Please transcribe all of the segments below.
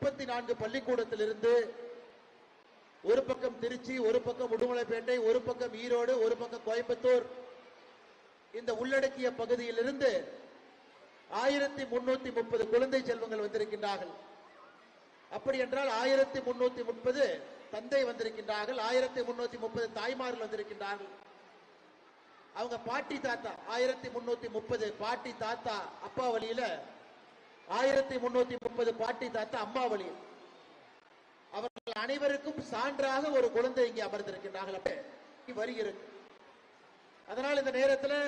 முப்பத்தி நான்கு பள்ளிக்கூடத்திலிருந்து ஒரு பக்கம் திருச்சி ஒரு பக்கம் உடுமலைப்பேட்டை ஒரு பக்கம் ஈரோடு ஒரு பக்கம் கோயம்புத்தூர். இந்த உள்ளடக்கிய பகுதியிலிருந்து ஆயிரத்தி முன்னூத்தி முப்பது குழந்தை செல்வங்கள் வந்திருக்கின்றார்கள். அப்படி என்றால் ஆயிரத்தி முன்னூத்தி முப்பது தந்தை வந்திருக்கின்றார்கள் ஆயிரத்தி முன்னூத்தி முப்பது தாய்மார்கள் வந்திருக்கின்றார்கள். அவங்க பாட்டி தாத்தா ஆயிரத்தி முன்னூத்தி முப்பது பாட்டி தாத்தா அப்பா வழியில ஆயிரத்தி முன்னூத்தி முப்பது பாட்டி தாத்தா அம்மா வழி. அவர்கள் அனைவருக்கும் சான்றாக ஒரு குழந்தை இங்கே அமர்ந்திருக்கின்றார்கள் அப்ப. வருகிறது அதனால் இந்த நேரத்தில்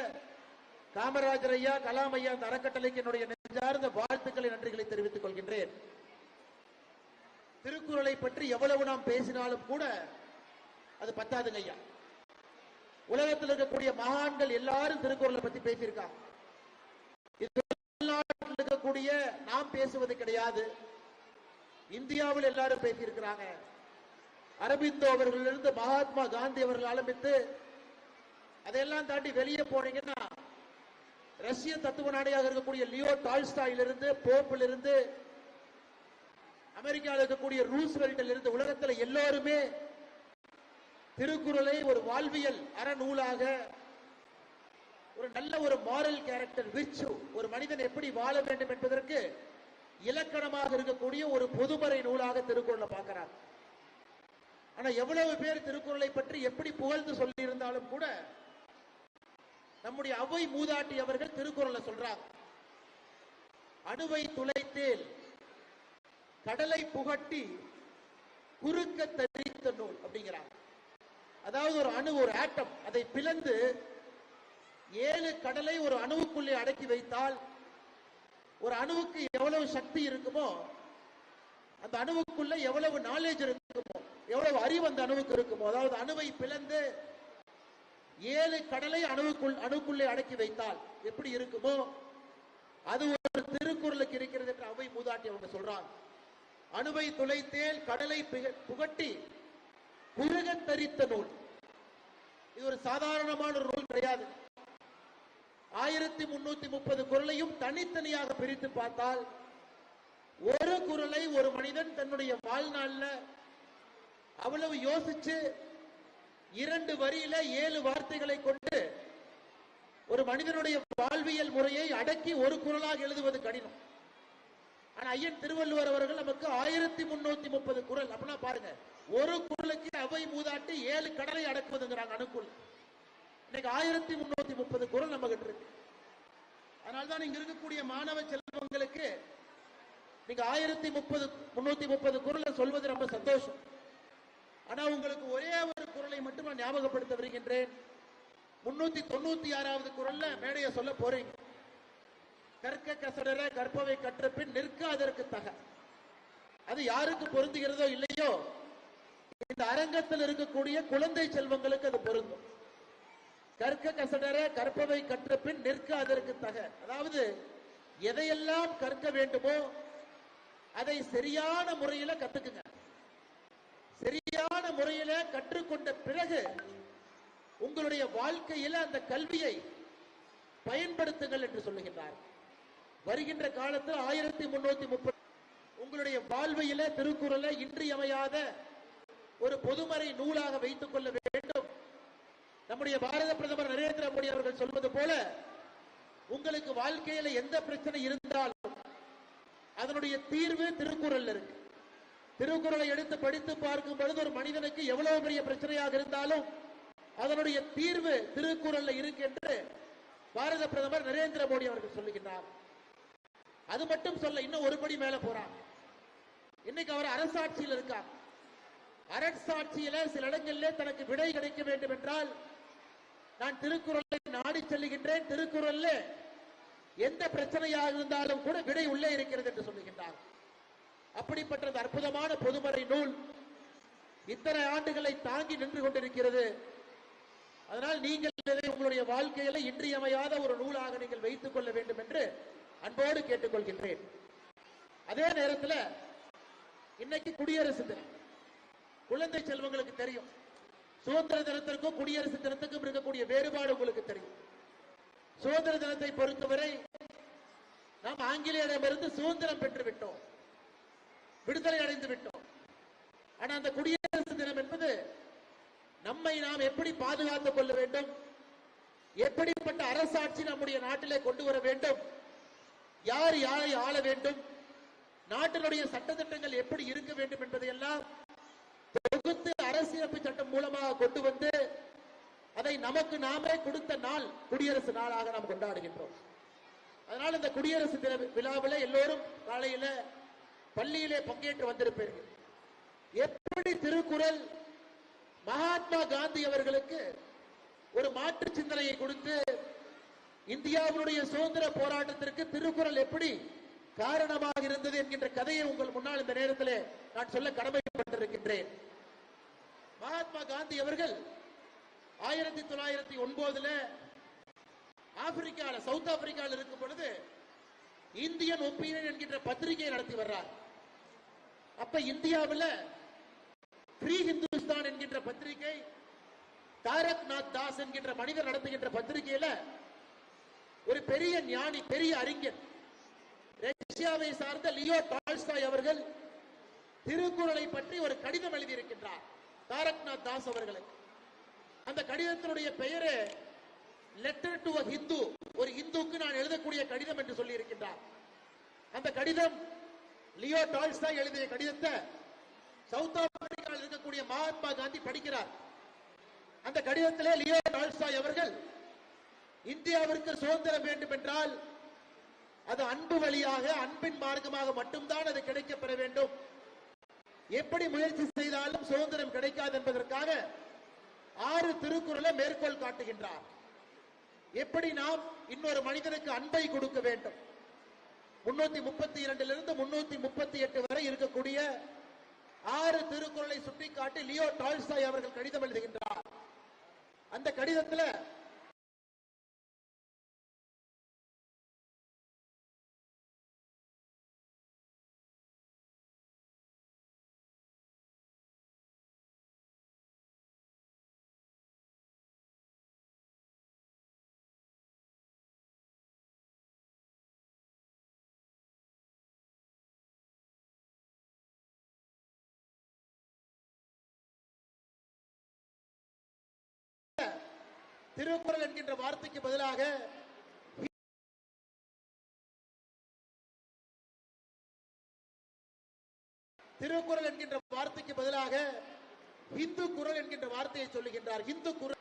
காமராஜர் ஐயா கலாம் ஐயா அந்த அறக்கட்டளைக்கு என்னுடைய நெஞ்சார்ந்த வாழ்த்துக்களை நன்றிகளை தெரிவித்துக் கொள்கின்றேன். திருக்குறளை பற்றி எவ்வளவு நாம் பேசினாலும் கூட அது பத்தாதுங்க ஐயா. உலகத்தில் இருக்கக்கூடிய மகான்கள் எல்லாரும் திருக்குறளை பத்தி பேசியிருக்காங்க. தமிழ்நாட்டில் நாம் பேசுவது கிடையாது. இந்தியாவில் எல்லாரும் பேசியிருக்கிறாங்க. அரபிந்தோ அவர்களிலிருந்து மகாத்மா காந்தி அவர்கள் ஆரம்பித்து அதையெல்லாம் தாண்டி வெளியே போனீங்கன்னா ரஷ்ய தத்துவ நாடியாக இருக்கக்கூடிய லியோ டால்ஸ்டாயிலிருந்து போப்பிலிருந்து அமெரிக்காவில் இருக்கக்கூடிய ரூஸ்வெல்ட்டில் இருந்து உலகத்தில் எல்லாருமே திருக்குறளை ஒரு வாழ்வியல் அறநூலாக ஒரு நல்ல ஒரு மாரல் கேரக்டர் விர்ச்சு ஒரு மனிதன் எப்படி வாழ வேண்டும் என்பதற்கு இலக்கணமாக இருக்கக்கூடிய ஒரு பொதுமறை நூலாக திருக்குறளை பார்க்கிறார். ஆனா எவ்வளவு பேர் திருக்குறளை பற்றி எப்படி புகழ்ந்து சொல்லி இருந்தாலும் கூட நம்முடைய அவை மூதாட்டி அவர்கள் திருக்குறளை சொல்றாங்க. அணுவை துளைத்தேல் கடலை புகட்டி குறுக்க தரித்த நூல் அப்படிங்கிறாங்க. அதாவது ஒரு அணு ஒரு ஆட்டம் அதை பிளந்து ஏழு கடலை ஒரு அணுவுக்குள்ளே அடக்கி வைத்தால் ஒரு அணுவுக்கு எவ்வளவு சக்தி இருக்குமோ அந்த அணுவுக்குள்ள எவ்வளவு நாலேஜ் இருக்குமோ எவ்வளவு அறிவு அந்த அணுவுக்கு இருக்குமோ அதாவது அணுவை பிளந்து ஏழு கடலை அணுவுக்குள் அணுக்குள்ளே அடக்கி வைத்தால் எப்படி இருக்குமோ அது ஒரு திருக்குறளுக்கு இருக்கிறது என்று அவை மூதாட்டி அவங்க சொல்றாங்க. அணுவை துளைத்தேல் கடலை புகட்டி குறுகத் தரித்த நூல். இது ஒரு சாதாரணமான ஒரு நூல் கிடையாது. ஆயிரத்தி முன்னூத்தி முப்பது குரலையும் தனித்தனியாக பிரித்து பார்த்தால் ஒரு குரலை ஒரு மனிதன் தன்னுடைய வாழ்நாளில் அவ்வளவு யோசிச்சு இரண்டு வரியில ஏழு வார்த்தைகளை கொண்டு ஒரு மனிதனுடைய வாழ்வியல் முறையை அடக்கி ஒரு குரலாக எழுதுவது கடினம். ஆனா ஐயன் திருவள்ளுவர் அவர்கள் நமக்கு ஆயிரத்தி முன்னூத்தி முப்பது குரல். அப்படின்னா பாருங்க ஒரு குரலுக்கு அவை மூதாட்டி ஏழு கடலை அடக்குவதுங்கிறாங்க அணுக்குள். இன்னைக்கு ஆயிரத்தி முன்னூத்தி முப்பது குரல் நம்ம கிட்ட இருக்கு. அதனால்தான் இங்க இருக்கக்கூடிய மாணவ செல்வங்களுக்கு நீங்க ஆயிரத்தி முப்பது முன்னூத்தி முப்பது குரலை சொல்வது ரொம்ப சந்தோஷம். ஆனா உங்களுக்கு ஒரே ஒரு குரலை மட்டும் நான் ஞாபகப்படுத்த வருகின்றேன் முன்னூத்தி தொண்ணூத்தி ஆறாவது குரல்ல மேடைய சொல்ல போறீங்க. கற்க கசடர கற்பவை கற்ற பின் நிற்க அதற்கு தக. அது யாருக்கு பொருந்துகிறதோ இல்லையோ இந்த அரங்கத்தில் இருக்கக்கூடிய குழந்தை செல்வங்களுக்கு அது பொருந்தும். கற்க கசடர கற்பவை கற்ற பின் நிற்க அதற்கு தக. அதாவது எதையெல்லாம் கற்க வேண்டுமோ அதை சரியான முறையில கத்துக்குங்க. சரியான முறையில கற்றுக்கொண்ட பிறகு உங்களுடைய வாழ்க்கையில அந்த கல்வியை பயன்படுத்துங்கள் என்று சொல்லுகின்றார். வருகின்ற காலத்தில் ஆயிரத்தி முன்னூத்தி முப்பது உங்களுடைய வாழ்வையில திருக்குறளை இன்றியமையாத ஒரு பொதுமறை நூலாக வைத்துக் கொள்ள வேண்டும் நம்முடைய பாரத பிரதமர் நரேந்திர மோடி அவர்கள் சொல்வது போல உங்களுக்கு வாழ்க்கையில எந்த பிரச்சனை இருந்தாலும் அதனுடைய தீர்வு திருக்குறள் இருக்கு. திருக்குறளை எடுத்து படித்து பார்க்கும் பொழுது ஒரு மனிதனுக்கு எவ்வளவு பெரிய பிரச்சனையாக இருந்தாலும் அதனுடைய தீர்வு திருக்குறள்ல இருக்கு என்று பாரத பிரதமர் நரேந்திர மோடி அவர்கள் சொல்லுகின்றார். அது மட்டும் சொல்ல இன்னும் ஒரு படி மேல போறாங்க இன்னைக்கு அவர் அரசாட்சியில் இருக்கார். அரசாட்சியில சில இடங்களிலே தனக்கு விடை கிடைக்க வேண்டும் என்றால் நான் திருக்குறளை நாடி செல்லுகின்றேன் திருக்குறள்ல எந்த பிரச்சனையாக இருந்தாலும் கூட விடை உள்ளே இருக்கிறது என்று சொல்லுகின்றார். அப்படிப்பட்ட அற்புதமான பொதுமறை நூல். இத்தனை ஆண்டுகளை தாங்கி நின்று கொண்டிருக்கிறது. அதனால் நீங்கள் இதை உங்களுடைய வாழ்க்கையில இன்றியமையாத ஒரு நூலாக நீங்கள் வைத்துக் கொள்ள வேண்டும் என்று அன்போடு கேட்டுக்கொள்கின்றேன். அதே நேரத்தில் இன்னைக்கு குடியரசு தினம். குழந்தை செல்வங்களுக்கு தெரியும். சுதந்திர தினத்திற்கும் குடியரசு தினத்துக்கும் இருக்கக்கூடிய வேறுபாடு உங்களுக்கு தெரியும். சுதந்திர தினத்தை பொறுத்தவரை நாம் ஆங்கிலேயரிடமிருந்து சுதந்திரம் பெற்று விட்டோம். விடுதலை அடைந்து விட்டோம். ஆனா அந்த குடியரசு தினம் என்பது நம்மை நாம் எப்படி பாதுகாத்துக் கொள்ள வேண்டும்? எப்படிப்பட்ட அரசாட்சி நம்முடைய நாட்டிலே கொண்டு வர வேண்டும்? யார் யாரை ஆள வேண்டும்? நாட்டினுடைய சட்டத்திட்டங்கள் எப்படி இருக்க வேண்டும் என்பதையெல்லாம் தொகுத்து அரசியலமைப்பு சட்டம் மூலமாக கொண்டு வந்து அதை நமக்கு நாமே கொடுத்த நாள் குடியரசு நாளாக நாம் கொண்டாடுகின்றோம். அதனால் இந்த குடியரசு தின விழாவில் எல்லோரும் காலையில பள்ளியிலே பங்கேற்று வந்திருப்பீர்கள். எப்படி திருக்குறள் மகாத்மா காந்தி அவர்களுக்கு ஒரு மாற்று சிந்தனையை கொடுத்து இந்தியாவினுடைய சுதந்திர போராட்டத்திற்கு திருக்குறள் எப்படி காரணமாக இருந்தது என்கின்ற கதையை உங்கள் முன்னால் இந்த நேரத்திலே நான் சொல்ல கடமைப்பட்டிருக்கின்றேன். மகாத்மா காந்தி அவர்கள் ஆயிரத்தி தொள்ளாயிரத்தி ஒன்பதுல ஆப்பிரிக்கால சவுத் ஆப்பிரிக்காவில் இருக்கும் பொழுது இந்தியன் ஒப்பீனியன் என்கின்ற பத்திரிகை நடத்தி வர்றார். அப்ப இந்தியாவில் ஃப்ரீ ஹிந்துஸ்தான் என்கின்ற பத்திரிகை தாரக் நாத் தாஸ் என்கின்ற மனிதர் நடத்துகின்ற பத்திரிகையில ஒரு பெரிய ஞானி பெரிய அறிஞர் ரஷ்யாவை சார்ந்த லியோ டால்ஸ்டாய் அவர்கள் திருக்குறளை பற்றி ஒரு கடிதம் எழுதியிருக்கின்றார். தாரக்நாத் தாஸ் அவர்களை. அந்த கடிதத்தினுடைய பெயரு லெட்டர் டு அ ஹிந்து ஒரு இந்துக்கு நான் எழுதக்கூடிய கடிதம் என்று சொல்லி இருக்கின்றார் அந்த கடிதம் லியோ டால்ஸ்டாய் எழுதிய கடிதத்தை சவுத் ஆப்பிரிக்காவில் இருக்கக்கூடிய மகாத்மா காந்தி படிக்கிறார். அந்த கடிதத்திலே லியோ டால்ஸ்டாய் அவர்கள் இந்தியாவிற்கு சுதந்திரம் வேண்டும் என்றால் அது அன்பு வழியாக அன்பின் மார்க்கமாக மட்டும்தான் அது கிடைக்கப்பெற வேண்டும். எப்படி முயற்சி செய்தாலும் சுதந்திரம் கிடைக்காது என்பதற்காக ஆறு திருக்குறளை மேற்கோள் காட்டுகின்றார். எப்படி நாம் இன்னொரு மனிதனுக்கு அன்பை கொடுக்க வேண்டும்? முன்னூத்தி முப்பத்தி இரண்டிலிருந்து முன்னூத்தி முப்பத்தி எட்டு வரை இருக்கக்கூடிய ஆறு திருக்குறளை சுட்டிக்காட்டி லியோ டால்சாய் அவர்கள் கடிதம் எழுதுகின்றார். அந்த கடிதத்துல திருக்குறள் என்கின்ற வார்த்தைக்கு பதிலாக திருக்குறள் என்கின்ற வார்த்தைக்கு பதிலாக இந்து குரல் என்கின்ற வார்த்தையை சொல்லுகின்றார். இந்து குரல்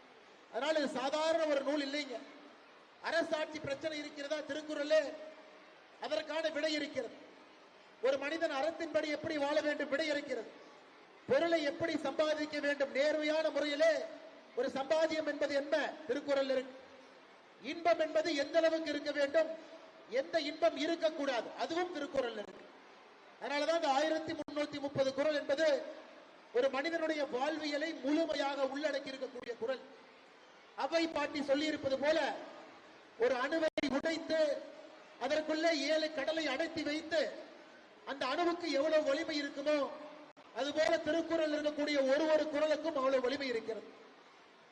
அதனால இது சாதாரண ஒரு நூல் இல்லைங்க. அரசாட்சி பிரச்சனை இருக்கிறதா திருக்குறளே? அதற்கான விடை இருக்கிறது. ஒரு மனிதன் அறத்தின்படி எப்படி வாழ வேண்டும் விடை இருக்கிறது. பொருளை எப்படி சம்பாதிக்க வேண்டும் நேர்மையான முறையிலே ஒரு சம்பாதியம் என்பது என்ன? திருக்குறள் இருக்கு. இன்பம் என்பது எந்த அளவுக்கு இருக்க வேண்டும்? எந்த இன்பம் இருக்கக்கூடாது? அதுவும் திருக்குறள் இருக்கு. அதனாலதான் இந்த ஆயிரத்தி முன்னூத்தி முப்பது குரல் என்பது ஒரு மனிதனுடைய வாழ்வியலை முழுமையாக உள்ளடக்கி இருக்கக்கூடிய குறள். அவை பாட்டி சொல்லி இருப்பது போல ஒரு அணுவை உடைத்து அதற்குள்ளே ஏழு கடலை அடைத்து வைத்து அந்த அணுவுக்கு எவ்வளவு வலிமை இருக்குமோ அதுபோல திருக்குறள் இருக்கக்கூடிய ஒரு ஒரு குரலுக்கும் அவ்வளவு வலிமை இருக்கிறது.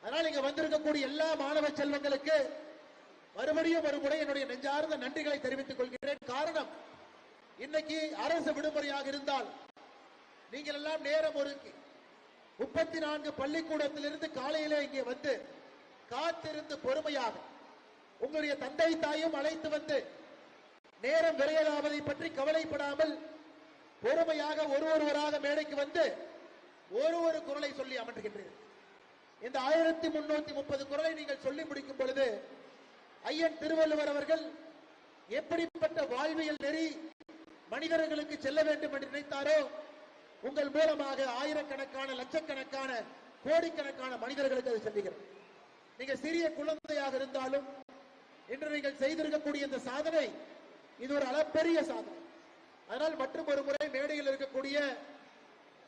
அதனால் இங்க வந்திருக்கக்கூடிய எல்லா மாணவ செல்வங்களுக்கு மறுபடியும் மறுமுறை என்னுடைய நெஞ்சார்ந்த நன்றிகளை தெரிவித்துக் கொள்கிறேன். காரணம் இன்னைக்கு அரசு விடுமுறையாக இருந்தால் நீங்கள் எல்லாம் நேரம் ஒதுக்கி முப்பத்தி நான்கு பள்ளிக்கூடத்திலிருந்து காலையிலே இங்கே வந்து காத்திருந்து பொறுமையாக உங்களுடைய தந்தை தாயும் அழைத்து வந்து நேரம் விரையலாவதை பற்றி கவலைப்படாமல் பொறுமையாக ஒரு ஒருவராக மேடைக்கு வந்து ஒரு ஒரு குரலை சொல்லி அமர்கின்றீர்கள் இந்த ஆயிரத்தி முன்னூத்தி முப்பது குரலை நீங்கள் சொல்லி முடிக்கும் பொழுது ஐயன் திருவள்ளுவர் அவர்கள் எப்படிப்பட்ட வாழ்வியல் நெறி மனிதர்களுக்கு செல்ல வேண்டும் என்று நினைத்தாரோ உங்கள் மூலமாக ஆயிரக்கணக்கான லட்சக்கணக்கான கோடிக்கணக்கான மனிதர்களுக்கு அது செல்லுகிறது. நீங்க சிறிய குழந்தையாக இருந்தாலும் இன்று நீங்கள் செய்திருக்கக்கூடிய இந்த சாதனை இது ஒரு அளப்பெரிய சாதனை. அதனால் மற்றும் ஒரு முறை மேடையில் இருக்கக்கூடிய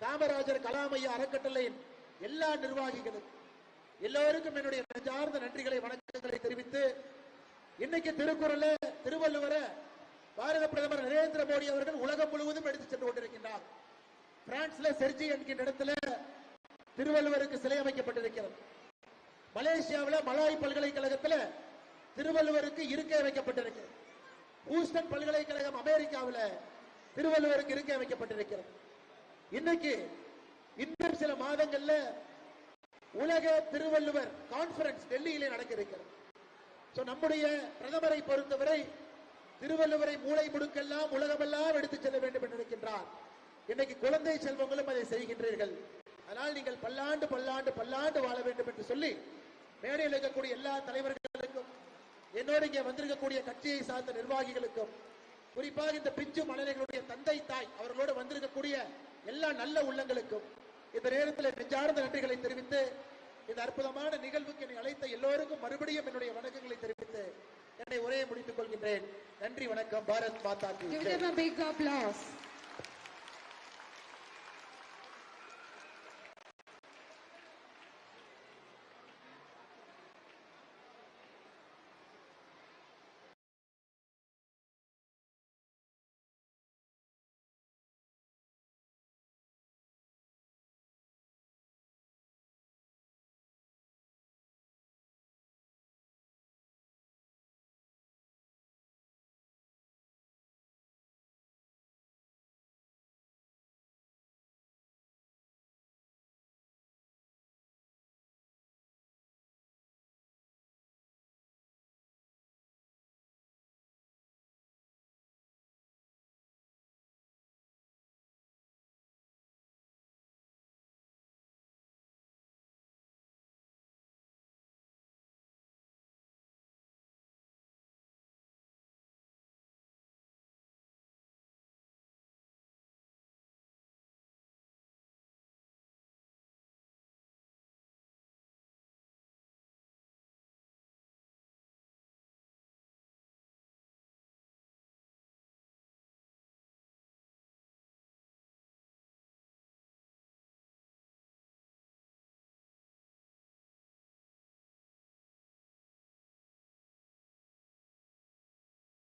காமராஜர் கலாமையா அறக்கட்டளையின் எல்லா நிர்வாகிகளுக்கும் எல்லோருக்கும் என்னுடைய நெஞ்சார்ந்த நன்றிகளை வணக்கங்களை தெரிவித்து இன்னைக்கு திருக்குறள் திருவள்ளுவர பாரத பிரதமர் நரேந்திர மோடி அவர்கள் உலகம் முழுவதும் எடுத்து சென்று கொண்டிருக்கின்றார். பிரான்ஸ்ல செர்ஜி என்கின்ற இடத்துல திருவள்ளுவருக்கு சிலை அமைக்கப்பட்டிருக்கிறது. மலேசியாவில் மலாய் பல்கலைக்கழகத்தில் திருவள்ளுவருக்கு இருக்கை வைக்கப்பட்டிருக்கிறது ஹூஸ்டன் பல்கலைக்கழகம் அமெரிக்காவில் திருவள்ளுவருக்கு இருக்கை வைக்கப்பட்டிருக்கிறது இன்னைக்கு இன்னும் சில மாதங்கள்ல உலக திருவள்ளுவர் கான்பரன்ஸ் டெல்லியிலே நடக்க இருக்கிறது சோ நம்முடைய பிரதமரை பொறுத்தவரை திருவள்ளுவரை மூளை முடுக்கெல்லாம் உலகமெல்லாம் எடுத்துச் செல்ல வேண்டும் என்று நினைக்கின்றார். இன்னைக்கு குழந்தை செல்வங்களும் அதை செய்கின்றீர்கள். அதனால் நீங்கள் பல்லாண்டு பல்லாண்டு பல்லாண்டு வாழ வேண்டும் என்று சொல்லி மேடையில் இருக்கக்கூடிய எல்லா தலைவர்களுக்கும் என்னோடு இங்கே வந்திருக்கக்கூடிய கட்சியை சார்ந்த நிர்வாகிகளுக்கும் குறிப்பாக இந்த பிஞ்சு மலரைகளுடைய தந்தை தாய் அவர்களோடு வந்திருக்கக்கூடிய எல்லா நல்ல உள்ளங்களுக்கும் இந்த நேரத்தில் நெஞ்சார்ந்த நன்றிகளை தெரிவித்து இந்த அற்புதமான நிகழ்வுக்கு என்னை அழைத்த எல்லோருக்கும் மறுபடியும் என்னுடைய வணக்கங்களை தெரிவித்து என்னை உரையை முடித்துக் கொள்கின்றேன். நன்றி வணக்கம். பாரத் மாதா